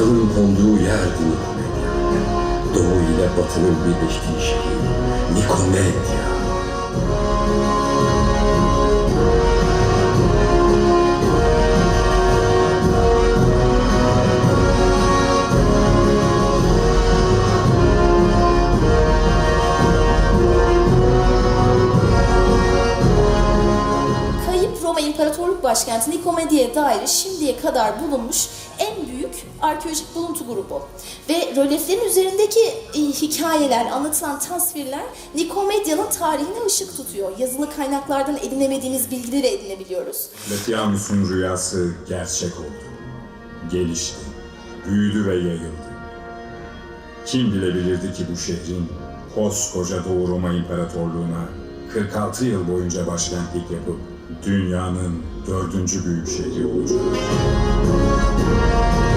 yerlerdi Nikomedya. Doğu ile batının birleştiği şehir. Nikomedya. Kayıp Roma İmparatorluk Başkenti Nikomedya'ya dair şimdiye kadar bulunmuş en büyük arkeolojik buluntu grubu. Ve rölyeflerin üzerindeki e, hikayeler, anlatılan tasvirler Nikomedya'nın tarihine ışık tutuyor. Yazılı kaynaklardan edinemediğimiz bilgileri edinebiliyoruz. Letianus'un rüyası gerçek oldu. Gelişti, büyüdü ve yayıldı. Kim bilebilirdi ki bu şehrin koskoca Doğu Roma İmparatorluğu'na 46 yıl boyunca başkentlik yapıp dünyanın dördüncü büyük şehri olacak. Thank you.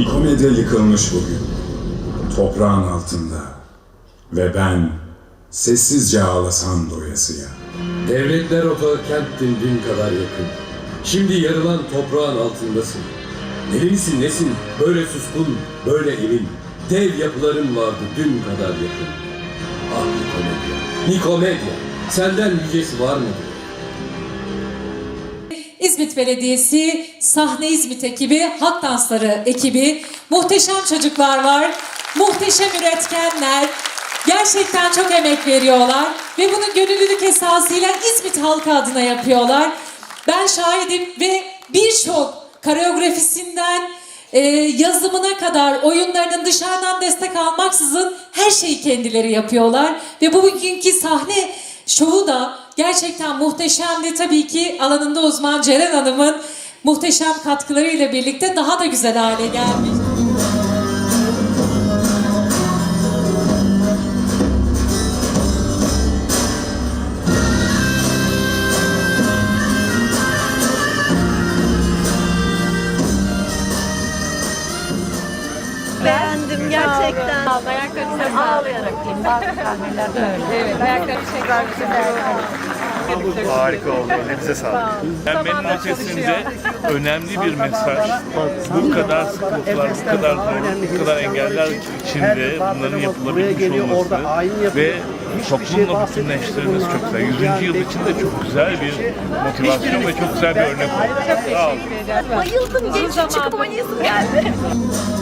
Nikomedya yıkılmış bugün. Toprağın altında. Ve ben sessizce ağlasam doyasıya. Devletler otağı kentin dün kadar yakın. Şimdi yarılan toprağın altındasın. Nerelisin nesin? Böyle suskun, böyle emin. Dev yapıların vardı dün kadar yakın. Ah Nikomedya, Nikomedya. Senden yücesi var mıdır? İzmit Belediyesi, Sahne İzmit ekibi, Halk Dansları ekibi, muhteşem çocuklar var, muhteşem üretkenler. Gerçekten çok emek veriyorlar ve bunu gönüllülük esasıyla İzmit halkı adına yapıyorlar. Ben şahidim ve birçok koreografisinden e, yazımına kadar oyunlarının dışarıdan destek almaksızın her şeyi kendileri yapıyorlar. Ve bu bugünkü sahne şovu da gerçekten muhteşemdi. Tabii ki alanında uzman Ceren Hanım'ın muhteşem katkılarıyla birlikte daha da güzel hale gelmiş. Gerçekten. Ayaklarını ağlayarak diyeyim. Bazı sahnelerde öyle. Evet, ayaklarını tekrar. Harika oldu. Elinize sağlık. Pembenin ötesinde önemli bir mesaj. Bu kadar sıkıntılar, bu kadar zorluk, bu kadar engeller içinde bunların yapılabilmiş olması ve toplumla bütünleştirmeniz çok güzel. 100. yıl için de çok güzel bir motivasyon ve çok güzel bir örnek oldu. Sağ olun. Bayıldım. Genç çıkıp oynayasım geldi.